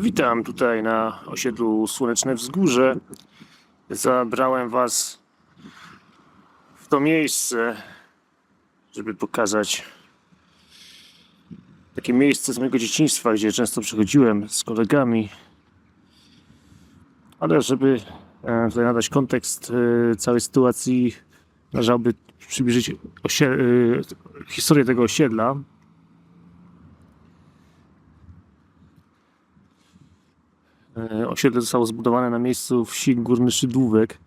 Witam tutaj na osiedlu Słoneczne Wzgórze. Zabrałem Was w to miejsce, żeby pokazać takie miejsce z mojego dzieciństwa, gdzie często przychodziłem z kolegami. Ale żeby e, tutaj nadać kontekst e, całej sytuacji, należałoby przybliżyć e, historię tego osiedla. Osiedle zostało zbudowane na miejscu wsi Górny Szydłówek.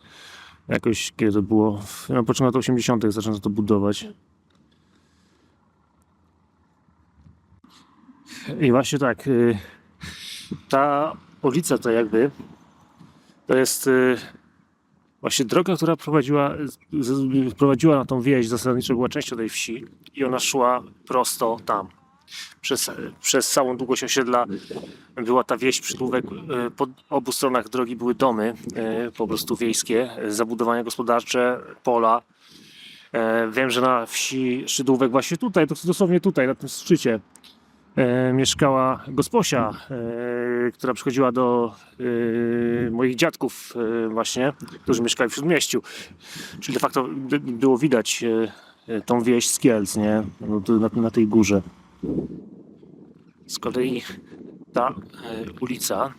Jakoś kiedy to było? Na początku lat 80. zaczęto to budować. I właśnie tak. y, Ta ulica to jakby to jest y, właśnie droga, która prowadziła, prowadziła na tą wieś, zasadniczo była częścią tej wsi i ona szła prosto tam. Przez, przez całą długość osiedla była ta wieś, przydłówek. e, Po obu stronach drogi były domy, e, po prostu wiejskie, zabudowania gospodarcze, pola. E, Wiem, że na wsi Szydłówek, właśnie tutaj, to dosłownie tutaj, na tym szczycie, mieszkała gosposia, która przychodziła do moich dziadków właśnie, którzy mieszkali w Śródmieściu. Czyli de facto by- było widać tą wieś z Kielc, nie? No, na tej górze. Z kolei ta e, ulica,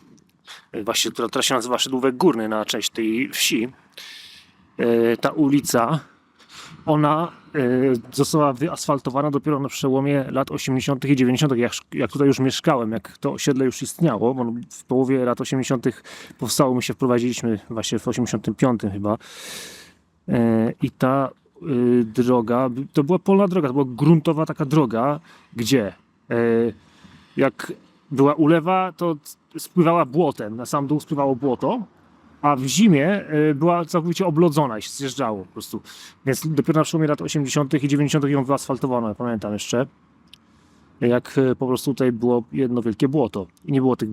e, właśnie, która teraz się nazywa Szydłówek Górny na część tej wsi, e, ta ulica, ona została wyasfaltowana dopiero na przełomie lat 80. i 90., jak, jak tutaj już mieszkałem, jak to osiedle już istniało, bo w połowie lat 80. powstało, my się wprowadziliśmy właśnie w 85 chyba. I ta droga, to była polna droga, to była gruntowa taka droga, gdzie e, jak była ulewa, to spływała błotem, na sam dół spływało błoto, a w zimie y, była całkowicie oblodzona i się zjeżdżało po prostu. Więc dopiero na przełomie lat 80. i 90. ją wyasfaltowano, ja pamiętam jeszcze. Jak y, po prostu tutaj było jedno wielkie błoto. I nie było tych,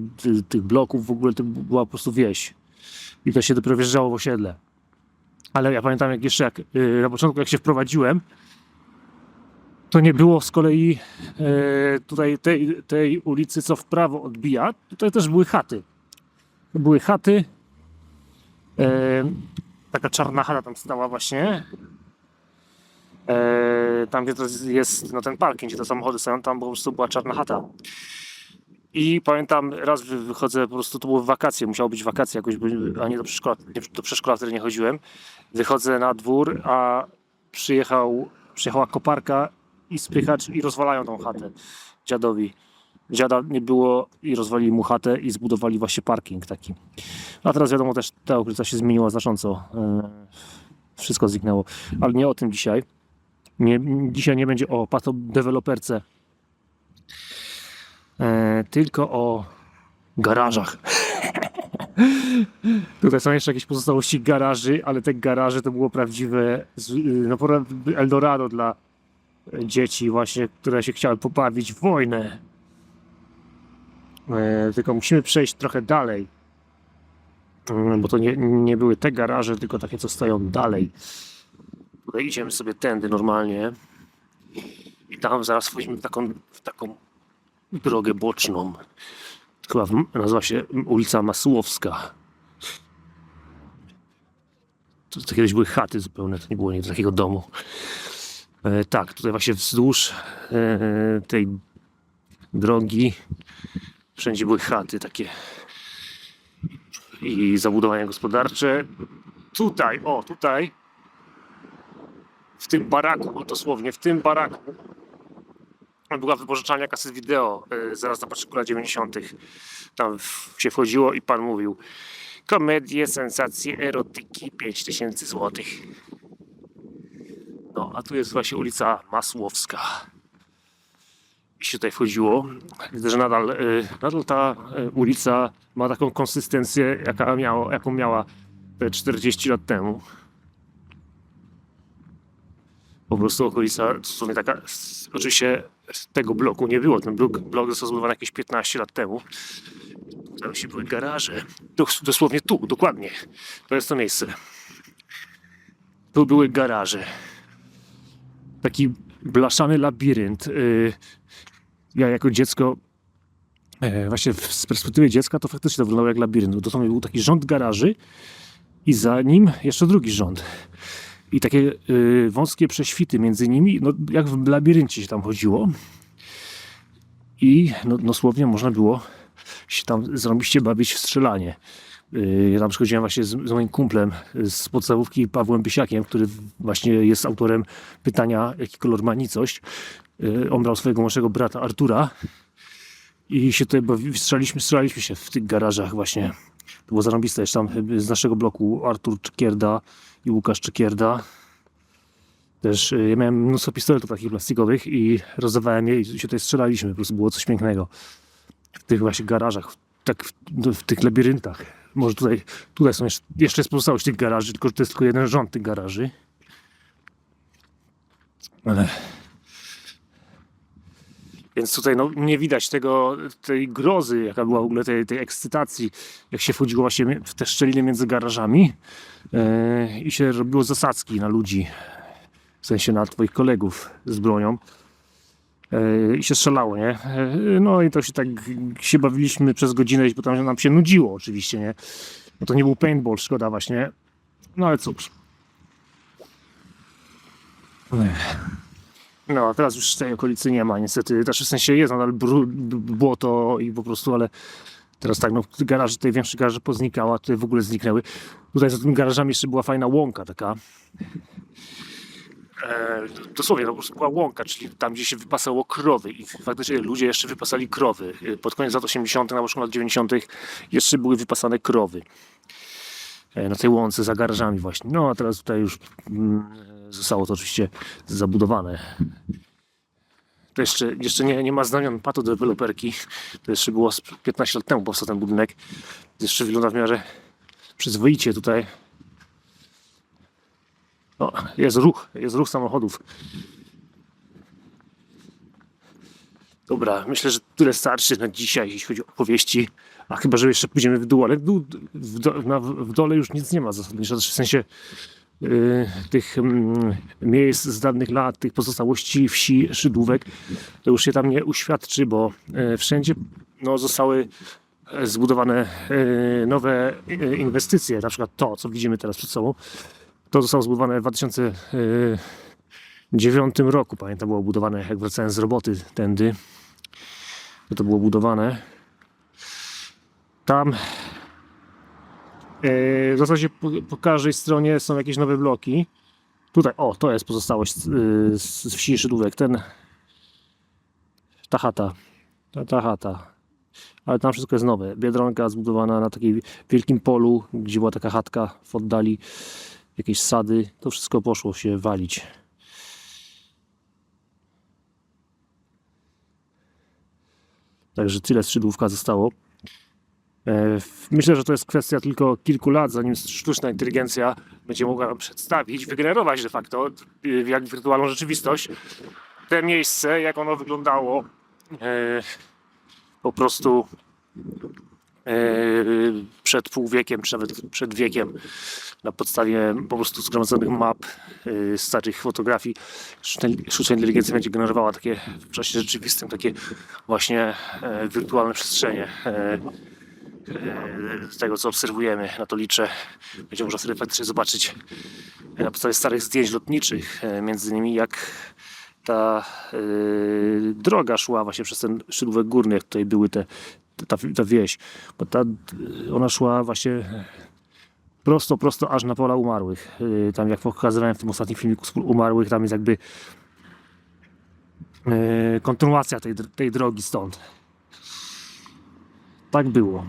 tych bloków, w ogóle to była po prostu wieś. I to się dopiero wjeżdżało w osiedle. Ale ja pamiętam jak jeszcze jak, y, na początku jak się wprowadziłem, to nie było z kolei e, tutaj tej, tej ulicy, co w prawo odbija, tutaj też były chaty. Były chaty. E, taka czarna chata tam stała właśnie. E, tam gdzie to jest no ten parking, gdzie te samochody stoją, tam po prostu była czarna chata. I pamiętam, raz wy- wychodzę, po prostu to były wakacje, musiało być wakacje jakoś, a nie do przedszkola, do przedszkola wtedy nie chodziłem. Wychodzę na dwór, a przyjechał, przyjechała koparka i spychacz i rozwalają tą chatę dziadowi. Dziada nie było i rozwalili mu chatę i zbudowali właśnie parking taki. A teraz wiadomo też ta okolica się zmieniła znacząco. E, Wszystko zniknęło. Ale nie o tym dzisiaj. Nie, dzisiaj nie będzie o patodeweloperce. E, tylko o garażach. Tutaj są jeszcze jakieś pozostałości garaży, ale te garaże to było prawdziwe z- no, Eldorado dla dzieci właśnie, które się chciały pobawić w wojnę. E, tylko musimy przejść trochę dalej. Mm, Bo to nie, nie były te garaże, tylko takie, co stoją dalej. Tutaj idziemy sobie tędy normalnie. I tam zaraz wchodzimy w taką, w taką drogę boczną. Chyba nazywa się ulica Masłowska. To, to kiedyś były chaty zupełne, to nie było nie takiego domu. E, tak, tutaj właśnie wzdłuż e, tej drogi wszędzie były chaty takie i zabudowania gospodarcze. Tutaj, o tutaj, w tym baraku, dosłownie w tym baraku była wypożyczalnia kaset wideo e, zaraz na początku lat 90. Tam się wchodziło i pan mówił komedie, sensacje, erotyki, 5000 złotych. No, a tu jest właśnie ulica Masłowska. I się tutaj wchodziło. Widzę, że nadal, y, nadal ta y, ulica ma taką konsystencję, jaka miało, jaką miała te 40 lat temu. Po prostu okolica, dosłownie taka, s- oczywiście tego bloku nie było. Ten blok, blok został zbudowany jakieś 15 lat temu. Tam się były garaże. Dos, dosłownie tu, dokładnie. To jest to miejsce. Tu były garaże taki blaszany labirynt. Y, Ja jako dziecko E, właśnie w, z perspektywy dziecka to faktycznie to wyglądało jak labirynt. Dosłownie był taki rząd garaży i za nim jeszcze drugi rząd. I takie y, wąskie prześwity między nimi, no jak w labiryncie się tam chodziło. I no, dosłownie można było się tam zrobiście bawić w strzelanie. Y, Ja tam przychodziłem właśnie z, z moim kumplem z podstawówki Pawłem Bysiakiem, który właśnie jest autorem pytania, jaki kolor ma nicość. Y, On brał swojego młodszego brata Artura i się tutaj bawi, strzelaliśmy, strzelaliśmy się w tych garażach właśnie. To było zarąbiste. Jeszcze tam z naszego bloku Artur Czekierda i Łukasz Czekierda. Też y, ja miałem mnóstwo pistoletów takich plastikowych i rozdawałem je i się tutaj strzelaliśmy. Po prostu było coś pięknego. W tych właśnie garażach, tak w, no, w tych labiryntach. Może tutaj, tutaj są jeszcze, jeszcze pozostałość tych garaży, tylko że to jest tylko jeden rząd tych garaży. Ale... Więc tutaj no, nie widać tego, tej grozy, jaka była w ogóle tej, tej ekscytacji, jak się wchodziło właśnie w te szczeliny między garażami yy, i się robiło zasadzki na ludzi, w sensie na twoich kolegów z bronią yy, i się strzelało, nie? Yy, no i to się tak się bawiliśmy przez godzinę, bo tam nam się nudziło oczywiście, nie? No to nie był paintball, szkoda właśnie. No ale cóż. Ech. No, a teraz już tej okolicy nie ma niestety. Znaczy w sensie jest nadal bru- b- błoto i po prostu, ale teraz tak, no garaże, tutaj większe garaże poznikały, a tutaj w ogóle zniknęły. Tutaj za tymi garażami jeszcze była fajna łąka taka. E, dosłownie, no, po prostu była łąka, czyli tam, gdzie się wypasało krowy i faktycznie ludzie jeszcze wypasali krowy. E, Pod koniec lat 80., na początku lat 90. jeszcze były wypasane krowy. E, Na tej łące za garażami właśnie. No, a teraz tutaj już mm, zostało to oczywiście zabudowane. To jeszcze, jeszcze nie, nie ma znamion patodeweloperki. To jeszcze było z 15 lat temu powstał ten budynek. Jeszcze wygląda w miarę przyzwoicie tutaj. O, jest ruch, jest ruch samochodów. Dobra, myślę, że tyle starczy na dzisiaj, jeśli chodzi o opowieści. A chyba, że jeszcze pójdziemy w dół, ale w, dół, w, do, na, w dole już nic nie ma zasadniczo. W sensie tych mm, miejsc z dawnych lat, tych pozostałości wsi, szydłówek, to już się tam nie uświadczy, bo y, wszędzie no, zostały e, zbudowane y, nowe y, inwestycje, na przykład to, co widzimy teraz przed sobą. To zostało zbudowane w 2009 roku, pamiętam, było budowane, jak wracałem z roboty tędy, to było budowane. Tam e, w zasadzie po, po każdej stronie są jakieś nowe bloki. Tutaj, o, to jest pozostałość z, y, z wsi Szydłówek, ten ta chata, ta, ta chata. Ale tam wszystko jest nowe. Biedronka zbudowana na takim wielkim polu, gdzie była taka chatka w oddali, jakieś sady. To wszystko poszło się walić. Także tyle skrzydłówka zostało. E, Myślę, że to jest kwestia tylko kilku lat, zanim sztuczna inteligencja będzie mogła nam przedstawić, wygenerować de facto, y, jak wirtualną rzeczywistość, te miejsce, jak ono wyglądało e, po prostu e, przed pół wiekiem, czy nawet przed wiekiem, na podstawie po prostu zgromadzonych map, e, starych fotografii. Sztuczna inteligencja będzie generowała takie w czasie rzeczywistym, takie właśnie wirtualne przestrzenie. Z tego co obserwujemy, na to liczę. Będzie można sobie faktycznie zobaczyć e, na podstawie starych zdjęć lotniczych, e, między innymi jak ta e, droga szła właśnie przez ten szydłówek górny, jak tutaj były te, ta, ta wieś, bo ta, ona szła właśnie prosto, prosto aż na pola umarłych. Tam jak pokazywałem w tym ostatnim filmiku umarłych, tam jest jakby kontynuacja tej, tej drogi stąd. Tak było.